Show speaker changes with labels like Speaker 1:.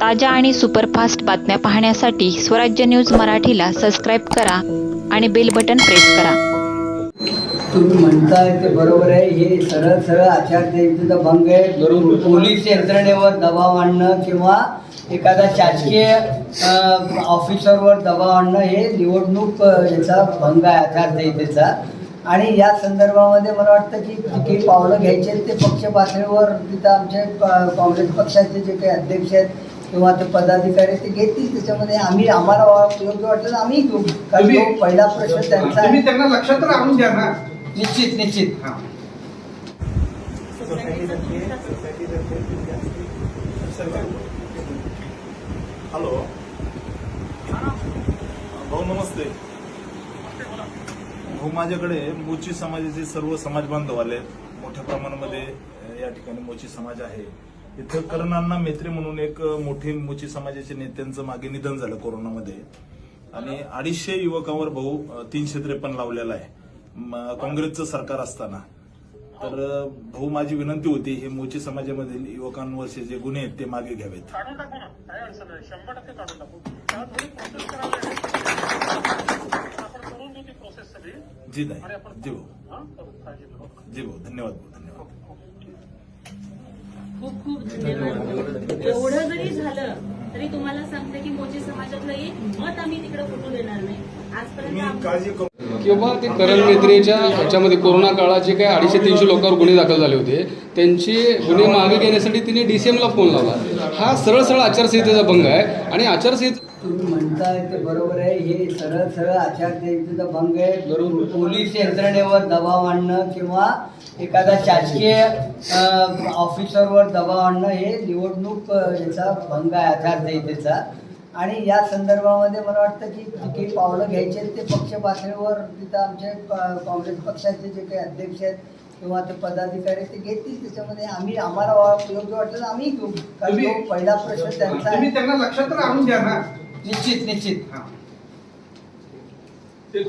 Speaker 1: ताज्या आणि सुपरफास्ट बातम्या पाहण्यासाठी स्वराज्य न्यूज मराठीला सबस्क्राईब करा आणि बेल बटन प्रेस करा.
Speaker 2: तुम्ही म्हणताय ते बरोबर आहे. हे सरळ सरळ आचारसंहितेचा भंग आहे. पोलीस यंत्रणेवर दबाव आणणं किंवा एखाद्या शासकीय ऑफिसरवर दबाव आणणं हे निवडणूक याचा भंग आहे आचारसंहितेचा. आणि या संदर्भामध्ये मला वाटतं की जी काही पावलं घ्यायची आहेत ते पक्ष पातळीवर तिथं आमचे काँग्रेस पक्षाचे जे काही अध्यक्ष आहेत किंवा ते पदाधिकारी ते घेतील. त्याच्यामध्ये आम्ही आम्हाला योग्य वाटलं तर आम्ही घेऊ. कारण
Speaker 3: तुम्ही-
Speaker 2: पहिला प्रश्न त्यांचा आहे.
Speaker 3: तुम्ही त्यांना लक्षात तर आणून द्या ना.
Speaker 2: निश्चित निश्चित.
Speaker 3: हा.
Speaker 4: हॅलो. भाऊ नमस्ते. भाऊ माझ्याकडे मोची समाजाचे सर्व समाज बांधव आले मोठ्या प्रमाणामध्ये अ, या ठिकाणी मोची समाज आहे. इथं करणांना मेत्रे म्हणून एक मोठे मोची समाजाच्या नेत्यांचं मागे निधन झालं कोरोनामध्ये. आणि अडीचशे युवकांवर भाऊ तीनशे त्रेपन्न लावलेला आहे. काँग्रेसचं सरकार असताना. तर भाऊ माझी विनंती होती हे मोची समाजामधील युवकांवरचे जे गुन्हे आहेत ते मागे घ्यावेत. जी नाही. जी भाऊ. जी भाऊ धन्यवाद
Speaker 5: खूप खूप धन्यवाद. एवढं जरी झालं तरी तुम्हाला सांगते की मोची समाजातलं एक मत आम्ही तिकडे फुटू देणार नाही. आजपर्यंत
Speaker 6: किंवा ते करण मेत्रेच्या ह्याच्यामध्ये कोरोना काळात जे काही अडीचशे तीनशे लोकांवर गुन्हे दाखल झाले होते त्यांचे गुन्हे मागे घेण्यासाठी तिने डीसीएमला फोन लावला. हा सरळ सरळ आचारसंहितेचा भंग आहे आणि आचारसंहिता
Speaker 2: तुम्ही म्हणताय ते बरोबर आहे हे सरळ सरळ आचारसंहितेचा भंग आहे. पोलीस यंत्रणेवर दबाव आणणं किंवा एखाद्या शासकीय अ, ऑफिसरवर दबाव आणणं हे निवडणूक याचा भंग आहे आचारसंहितेचा आणि या संदर्भामध्ये मला वाटतं की काही पावलं घ्यायची ते पक्ष पातळीवर तिथं आमचे काँग्रेस पक्षाचे जे काही अध्यक्ष आहेत किंवा ते पदाधिकारी ते घेतील. त्याच्यामध्ये आम्ही आम्हाला योग्य वाटलं आम्ही घेऊ. कारण पहिला प्रश्न त्यांचा निश्चित निश्चित.